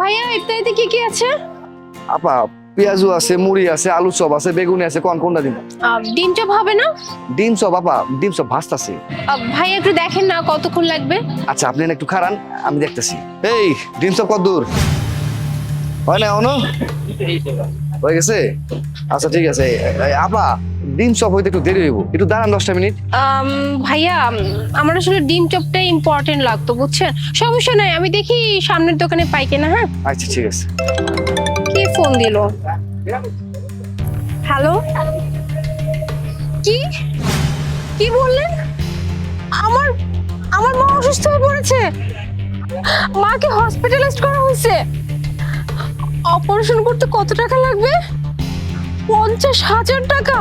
ভাইয়া ইফতারিতে কি কি আছে? আপা পেঁয়াজু আছে মুড়ি আছে আলু চপ আছে বেগুনি আছে কোন কোনটা দিন ডিম চপ হবে না? ডিম চপ আপা ডিম চপ ভাজতাছি ভাইয়া একটু দেখেন না কতক্ষণ লাগবে। আচ্ছা আপনি না একটু খারান আমি দেখতেছি। এই ডিম চপ কত দূর? হয় না অনু হয়ে গেছে? আচ্ছা ঠিক আছে। এই, আপা ডিম চপ হইতে একটু দেরি হইব। একটু দাঁড়ান দশটা মিনিট। ভাইয়া আমার আসলে ডিম চপটা ইম্পর্টেন্ট লাগতো বুঝছেন? সমস্যা নাই আমি দেখি সামনের দোকানে পাই কিনা হ্যাঁ? আচ্ছা ঠিক আছে। কে ফোন দিল? হ্যালো? কি? কি বললেন? আমার আমার মা অসুস্থ হয়ে পড়েছে। মাকে হসপিটালাইজড করা হয়েছে। অপারেশন করতে কত টাকা লাগবে? পঞ্চাশ হাজার টাকা।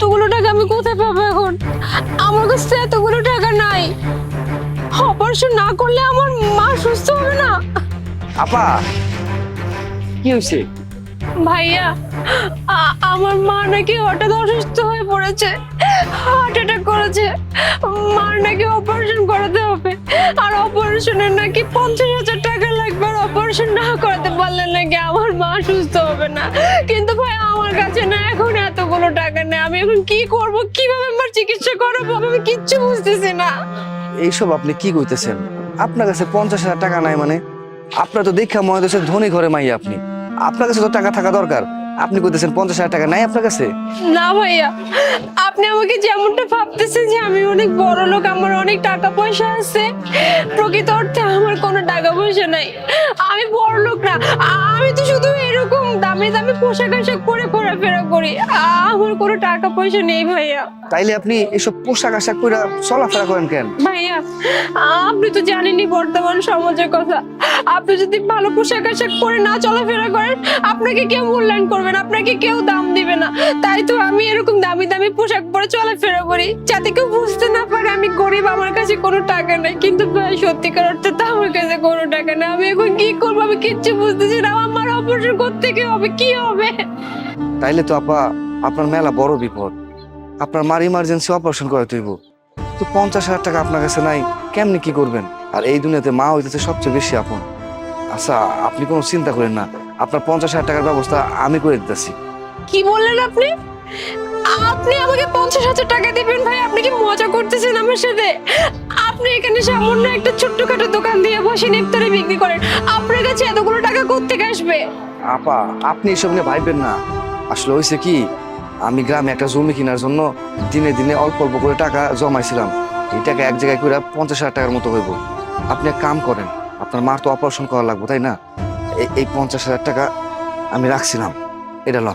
এতগুলো টাকা আমি কোথায় পাবো এখন? আমার কাছে এতগুলো টাকা নাই। অপারেশন না করলে আমার মা সুস্থ হবে না। আপা কি হয়েছে? ভাইয়া আমার মা নাকি হঠাৎ অসুস্থ হয়ে পড়েছে হার্ট অ্যাটাক করেছে। মার নাকি অপারেশন করাতে হবে। আর অপারেশনের নাকি পঞ্চাশ হাজার টাকা লাগবে। আর অপারেশন না করাতে পারলে নাকি আমার মা সুস্থ হবে না। কিন্তু ভাই আমার কাছে না এখন এতগুলো টাকা এখন কি করব? কীভাবে আমার চিকিৎসা করাবো? আমি কিচ্ছু বুঝতেছি না। এইসব আপনি কি কইতেছেন? আপনার কাছে পঞ্চাশ হাজার টাকা নাই মানে? আপনার তো মনে হচ্ছে ধনী ঘরে মাইয়া আপনি। আপনার কাছে তো টাকা থাকা দরকার। আপনি কইতেছেন পঞ্চাশ হাজার টাকা নাই আপনার কাছে? না ভাইয়া আপনি আমাকে যেমনটা ভাবতেছেন যে আমি অনেক বড় লোক আমার অনেক টাকা পয়সা আছে প্রকৃত অর্থে আমার কোনো টাকা পয়সা নাই। আমি বড় লোক না আমি তো শুধু এরকম দামি দামি পোশাক আশাক পরে ঘোরাফেরা করি। আমার কোনো টাকা পয়সা নেই ভাইয়া। তাইলে আপনি এসব পোশাক আশাক করে চলাফেরা করেন কেন? ভাইয়া আপনি তো জানেনই বর্তমান সমাজের কথা। আপনি যদি ভালো পোশাক আশাক পরে না চলাফেরা করেন আপনাকে কেউ মূল্যায়ন করবে না আপনাকে কেউ দাম দিবে না। তাই তো আমি এরকম দামি দামি পোশাক পরে চলাফেরা করি যাতে কেউ বুঝতে না পারে আমি গরিব আমার কাছে কোনো টাকা নেই। কিন্তু ভাই সত্যিকার অর্থে তো আমার কাছে কোনো টাকা নেই। আমি এখন কি করব? আমি কিচ্ছু বুঝতেছি না। আমার অপারেশন করতে হবে কি হবে? তাইলে তো আপা আপনার মেলা বড় বিপদ। আপনার মার ইমার্জেন্সি অপারেশন করে তুইব তো পঞ্চাশ হাজার টাকা আপনার কাছে নাই কেমনি কি করবেন? আর এই দুনিয়াতে মা হইতেছে সবচেয়ে বেশি আপন। আচ্ছা আপনি কোনো চিন্তা করেন না। আপনার পঞ্চাশ হাজার টাকার ব্যবস্থা আমি করে দিতেছি। কি বললেন আপনি? আপনি আমাকে পঞ্চাশ হাজার টাকা দিবেন ভাই আপনি কি মজা করতেছেন আমার সাথে? আপনি এখানে সামান্য একটা ছোট্টখাটো দোকান দিয়ে বসে ইফতারে বিক্রি করেন। আপনার কাছে এতগুলো টাকা কোত্থেকে আসবে? আপা আপনি এসব নিয়ে ভাববেন না। আসলে হয়েছে কি আমি গ্রামে একটা জমি কেনার জন্য দিনে দিনে অল্প অল্প করে টাকা জমাইছিলাম। এই টাকা এক জায়গায় করে পঞ্চাশ হাজার টাকার মতো হইব। আপনি এক কাম করেন আপনার মার তো অপারেশন করা লাগবে তাই না? এই- এই পঞ্চাশ হাজার টাকা আমি রাখছিলাম। এটা লন।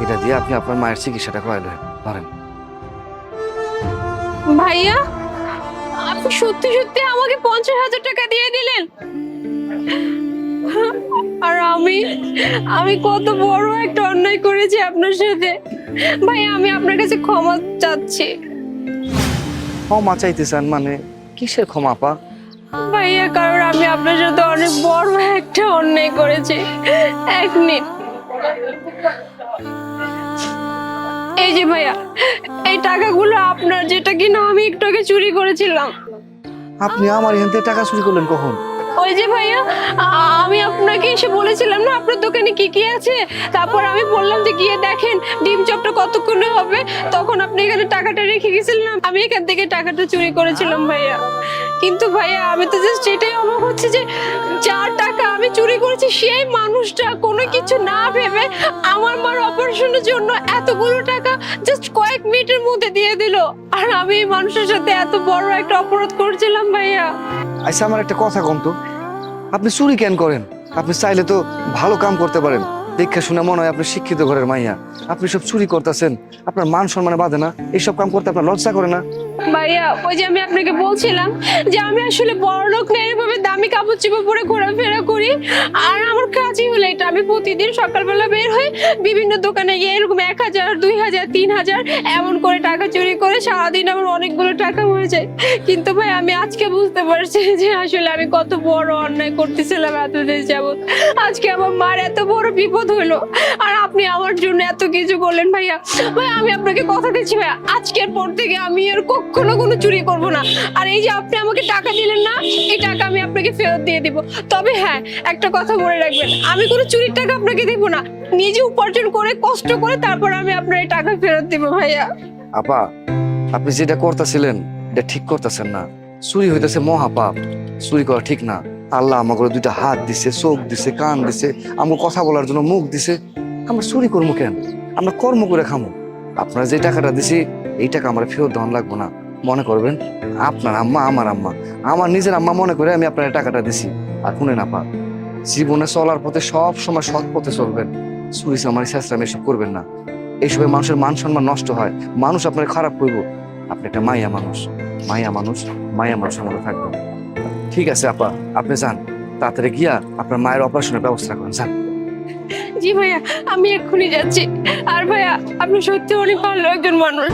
এটা দিয়ে আপনি আপনার মায়ের চিকিৎসাটা করাইলেন পারেন। ভাইয়া আপনি সত্যি সত্যি আমাকে পঞ্চাশ হাজার টাকা দিয়ে দিলেন? আর আমি আমি কত বড় একটা অন্যায় করেছি আপনার সাথে। ভাইয়া আমি আপনার কাছে ক্ষমা চাচ্ছি। ক্ষমা চাইতে চান মানে কিসের ক্ষমা আপা? ভাইয়া কারণ আমি আপনার সাথে অনেক বড় একটা অন্যায় করেছি। এক মিনিট। এই যে ভাইয়া এই টাকাগুলো আপনার যেটা কিনা আমি একটু আগে চুরি করেছিলাম। আপনি আমার এখান থেকে টাকা চুরি করলেন কখন? ওই যে ভাইয়া আমি আপনাকে এসে বলেছিলাম না আপনার দোকানে কি কি আছে? তারপর আমি বললাম যে গিয়ে দেখেন ডিম চপটা কতক্ষণে হবে? তখন আপনি এখানে টাকাটা রেখে গেছিলেন আমি এখান থেকে টাকাটা চুরি করেছিলাম ভাইয়া। কিন্তু ভাইয়া আমি তো জাস্ট এটাই অবাক হচ্ছে যে আমি চুরি করেছি, সেই মানুষটা কোনো কিছু না ভেবে আমার মার অপারেশনের জন্য এতগুলো টাকা জাস্ট কয়েক মিনিটের মধ্যে দিয়ে দিল। আর আমি এই মানুষের সাথে এত বড় একটা অপরাধ করছিলাম ভাইয়া। আচ্ছা আমার একটা কথা কম তো। আপনি চুরি কেন করেন? আপনি চাইলে তো ভালো কাম করতে পারেন। দেখে শুনে মনে হয় আপনি শিক্ষিত ঘরের মাইয়া। আপনি সব চুরি করতেছেন। আপনার মান সম্মানে বাঁধে না। এইসব কাম করতে আপনার লজ্জা করে না। ভাইয়া, ওই যে আমি আপনাকে বলছিলাম যে আমি আসলে বড় লোক না এভাবে দামি কাপড় চোপড় পরে ঘোরাফেরা করি। আর আমার কাজই হলো এটা, আমি প্রতিদিন সকালবেলা বের হই, বিভিন্ন দোকানে গিয়ে এরকম এক হাজার, দুই হাজার, তিন হাজার এমন করে টাকা চুরি করে সারাদিন আমার অনেকগুলো টাকা হয়ে যায়। কিন্তু ভাই, আমি আজকে বুঝতে পারছি যে আসলে আমি কত বড় অন্যায় করতেছিলাম এতদিন যাবত আজকে আমার মার এত বড় বিপদ হলো। আর আপনি আমার জন্য এত কিছু করলেন ভাইয়া। ভাই আমি আপনাকে কথা দিচ্ছি ভাইয়া। আজকের পর থেকে আমি আর কখনো কোনো চুরি করব না। আর এই যে আপনি আমাকে টাকা দিলেন না, এই টাকা আমি আপনাকে ফেরত দিয়ে দিব। তবে হ্যাঁ একটা কথা মনে রাখবেন, আমি কোনো চুরির টাকা আপনাকে দিব না। নিজে উপার্জন করে, কষ্ট করে তারপর আমি আপনার এই টাকা ফেরত দিব ভাইয়া। আপা, আপনি যেটা করতেছিলেন, এটা ঠিক করতেছেন না। চুরি হইতেছে মহাপাপ। চুরি করা ঠিক না। আল্লাহ আমাকে দুইটা হাত দিছে, চোখ দিছে, কান দিছে আমার কথা বলার জন্য মুখ দিছে। আমরা চুরি করব কেন? আমরা কর্ম করে খামো। আপনার যে টাকাটা দিছি, এই টাকা আমার ফেরত দেওয়ান লাগবো না। মনে করবেন, আপনার আম্মা, আমার আম্মা। আমার নিজের আম্মা মনে করে আমি আপনার টাকাটা দিছি। আর শুনে না পা জীবনে চলার পথে সব সময় সৎ পথে চলবেন। চুরি আমার শেষরাম এসব করবেন না। এইসবে মানুষের মান সম্মান নষ্ট হয়। মানুষ আপনার খারাপ করব আপনি একটা মাইয়া মানুষ। মাইয়া মানুষ। মাইয়া মানুষ আমাদের থাকবে। ঠিক আছে, আপা, আপনি যান। তাড়াতাড়ি গিয়া আপনার মায়ের অপারেশনের ব্যবস্থা করেন, যান। জি ভাইয়া, আমি এক্ষুনি যাচ্ছি। আর ভাইয়া, আপনি সত্যি অনেক ভালো একজন মানুষ।